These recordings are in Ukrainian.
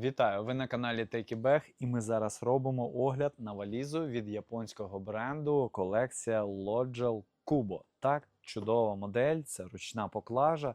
Вітаю! Ви на каналі TakeBag і ми зараз робимо огляд на валізу від японського бренду колекція Logel Kubo. Так, чудова модель, це ручна поклажа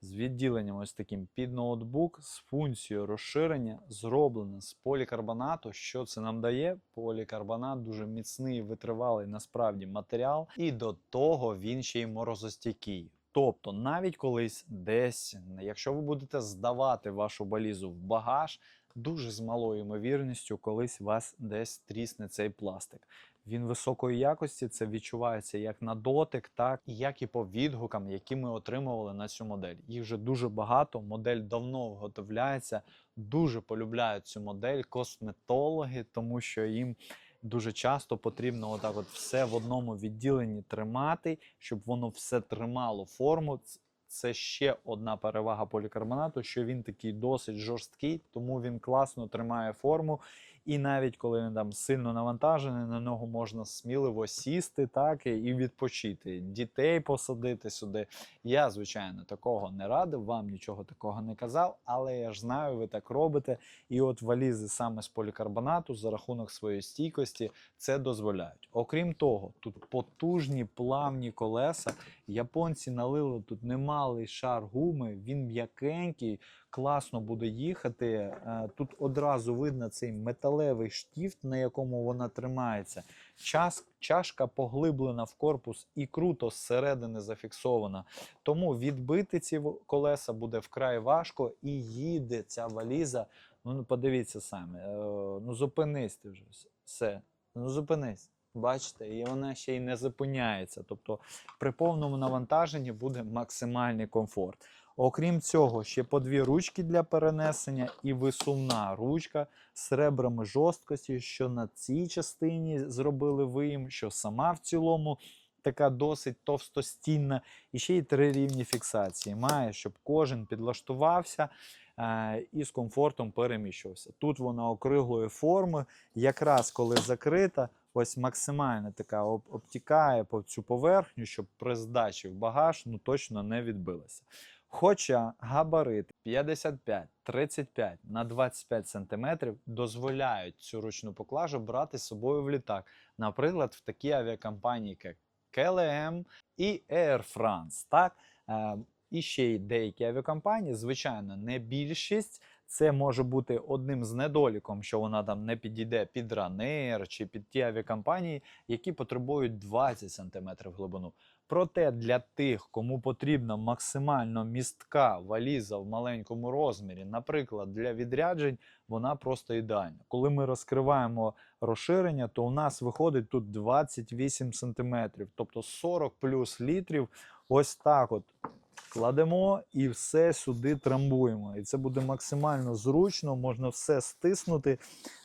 з відділенням ось таким під ноутбук з функцією розширення, зроблена з полікарбонату. Що це нам дає? Полікарбонат дуже міцний, витривалий насправді матеріал, і до того він ще й морозостійкий. Тобто, навіть колись десь, якщо ви будете здавати вашу валізу в багаж, дуже з малою ймовірністю, колись вас десь трісне цей пластик. Він високої якості, це відчувається як на дотик, так і як і по відгукам, які ми отримували на цю модель. Їх вже дуже багато. Модель давно виготовляється. Дуже полюбляють цю модель косметологи, тому що їм дуже часто потрібно отак от все в одному відділенні тримати, щоб воно все тримало форму. Це ще одна перевага полікарбонату, що він такий досить жорсткий, тому він класно тримає форму. І навіть коли він там сильно навантажений, на нього можна сміливо сісти так і відпочити, дітей посадити сюди. Я, звичайно, такого не радив, вам нічого такого не казав, але я ж знаю, ви так робите. І от валізи саме з полікарбонату за рахунок своєї стійкості це дозволяють. Окрім того, тут потужні плавні колеса. Японці налили тут немалий шар гуми, він м'якенький, класно буде їхати. Е, Тут одразу видно цей металевий штіфт, на якому вона тримається. Час, чашка поглиблена в корпус і круто зсередини зафіксована. Тому відбити ці колеса буде вкрай важко і їде ця валіза. Ну, ну, подивіться самі. Е, ну зупинись ти вже. Все. Ну зупинись. Бачите, і вона ще й не зупиняється. Тобто при повному навантаженні буде максимальний комфорт. Окрім цього, ще по дві ручки для перенесення і висувна ручка з ребрами жорсткості, що на цій частині зробили виїм, що сама в цілому така досить товстостінна. І ще й три рівні фіксації. Має, щоб кожен підлаштувався е, і з комфортом переміщувався. Тут вона округлої форми, якраз коли закрита, ось максимально така об- обтікає по цю поверхню, щоб при здачі в багаж ну, точно не відбилася. Хоча габарит 55-35 на 25 см дозволяють цю ручну поклажу брати з собою в літак, наприклад, в такі авіакомпанії, як KLM і Air France. Так? Е, і ще й деякі авіакомпанії, звичайно, не більшість. Це може бути одним з недоліком, що вона там не підійде під Ryanair чи під ті авіакомпанії, які потребують 20 см глибину. Проте для тих, кому потрібна максимально містка валіза в маленькому розмірі, наприклад, для відряджень, вона просто ідеальна. Коли ми розкриваємо розширення, то у нас виходить тут 28 см, тобто 40 плюс літрів. Ось так от кладемо і все сюди трамбуємо. І це буде максимально зручно, можна все стиснути.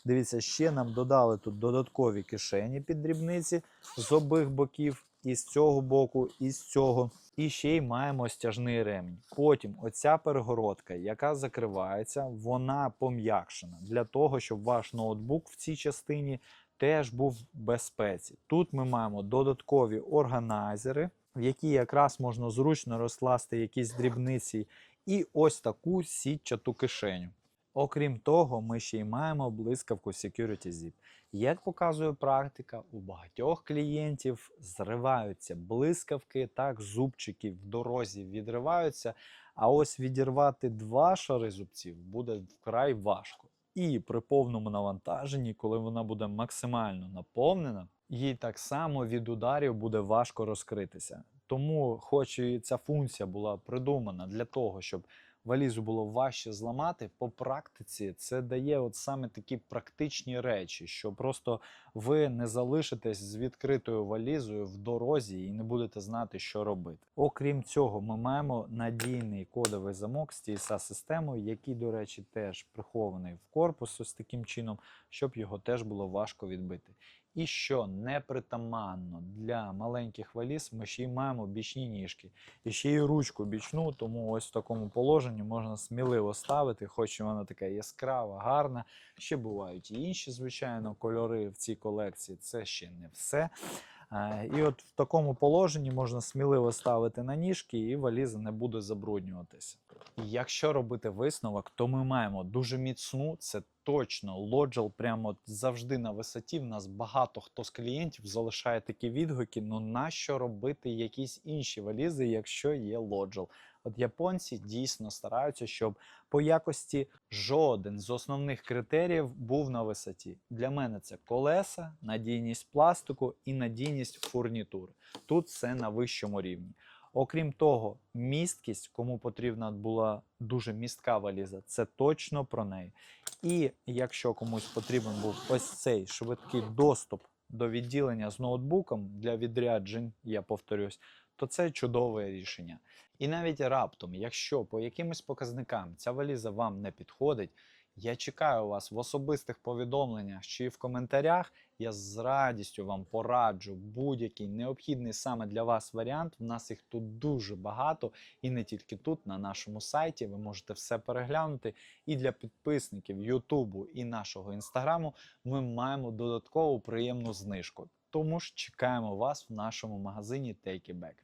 Дивіться, ще нам додали тут додаткові кишені під дрібниці з обох боків, і з цього боку, і з цього. І ще й маємо стяжний ремінь. Потім оця перегородка, яка закривається, вона пом'якшена для того, щоб ваш ноутбук в цій частині теж був в безпеці. Тут ми маємо додаткові органайзери, в які якраз можна зручно розкласти якісь дрібниці, і ось таку сітчату кишеню. Окрім того, ми ще й маємо блискавку Security Zip. Як показує практика, у багатьох клієнтів зриваються блискавки, так, зубчики в дорозі відриваються. А ось відірвати два шари зубців буде вкрай важко. І при повному навантаженні, коли вона буде максимально наповнена, їй так само від ударів буде важко розкритися. Тому, хоч і ця функція була придумана для того, щоб валізу було важче зламати, по практиці це дає от саме такі практичні речі, що просто ви не залишитесь з відкритою валізою в дорозі і не будете знати, що робити. Окрім цього, ми маємо надійний кодовий замок з TSA системою, який, до речі, теж прихований в корпус ось таким чином, щоб його теж було важко відбити. І що непритаманно для маленьких валіз, ми ще й маємо бічні ніжки. І ще й ручку бічну, тому ось в такому положенні можна сміливо ставити, хоч вона така яскрава, гарна. Ще бувають і інші, звичайно, кольори в цій колекції. Це ще не все. Е, І от в такому положенні можна сміливо ставити на ніжки, і валіза не буде забруднюватися. Якщо робити висновок, то ми маємо дуже міцну, це точно лоджел прямо завжди на висоті. В нас багато хто з клієнтів залишає такі відгуки. Ну нащо робити якісь інші валізи, якщо є лоджел? От японці дійсно стараються, щоб по якості жоден з основних критеріїв був на висоті. Для мене це колеса, надійність пластику і надійність фурнітури. Тут все на вищому рівні. Окрім того, місткість, кому потрібна була дуже містка валіза, це точно про неї. І якщо комусь потрібен був ось цей швидкий доступ до відділення з ноутбуком для відряджень, я повторюсь, то це чудове рішення. І навіть раптом, якщо по якимось показникам ця валіза вам не підходить, я чекаю вас в особистих повідомленнях чи в коментарях. Я з радістю вам пораджу будь-який необхідний саме для вас варіант. У нас їх тут дуже багато, і не тільки тут, на нашому сайті. Ви можете все переглянути. І для підписників Ютубу і нашого інстаграму ми маємо додаткову приємну знижку. Тому ж чекаємо вас в нашому магазині Take It Back.